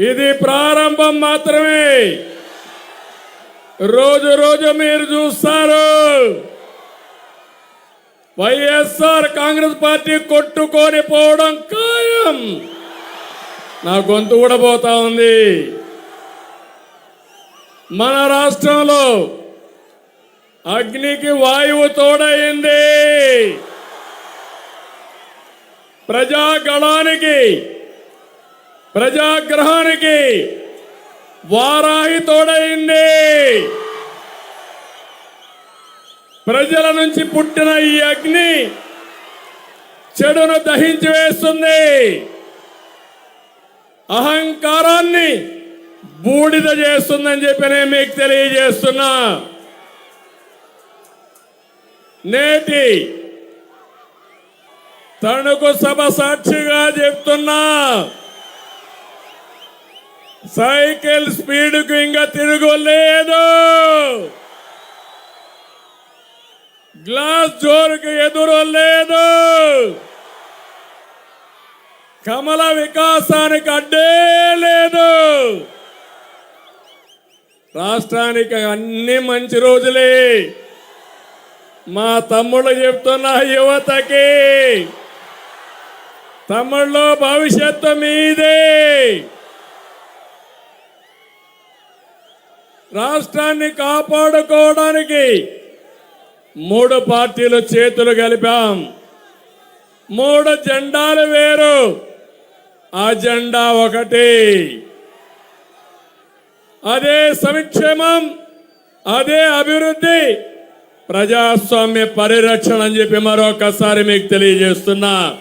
ఇది ప్రారంభం మాత్రమే. రోజు రోజు మీరు చూస్తారు. వైఎస్ఆర్ కాంగ్రెస్ పార్టీ కొట్టుకొని పోవడం ఖాయం. నా గొంతు కూడా పోతా ఉంది. మన రాష్ట్రంలో అగ్నికి వాయువు తోడైంది ప్రజాగణానికి ప్రజాగ్రహానికి వారాహి తోడైంది ప్రజల నుంచి పుట్టిన ఈ అగ్ని చెడును దహించి వేస్తుంది. అహంకారాన్ని బూడిద చేస్తుందని చెప్పి నేను మీకు తెలియజేస్తున్నా. నేటి తణుకు సభ సాక్షిగా చెప్తున్నా. సైకిల్ స్పీడ్కు ఇంకా తిరుగులేదు. గ్లాస్ జోరుకు ఎదురు లేదు కమల వికాసానికి అడ్డే లేదు. రాష్ట్రానికి అన్ని మంచి రోజులే. మా తమ్ముడు చెప్తున్న యువతకి తమ్ముళ్ళు భవిష్యత్తు మీదే. రాష్ట్రాన్ని కాపాడుకోవడానికి మూడు పార్టీలు చేతులు కలిపాం. మూడు జెండాలు వేరు. ఆ జెండా ఒకటి. అదే సంక్షేమం అదే అభివృద్ధి ప్రజాస్వామ్య పరిరక్షణ అని చెప్పి మరొకసారి మీకు తెలియజేస్తున్నా.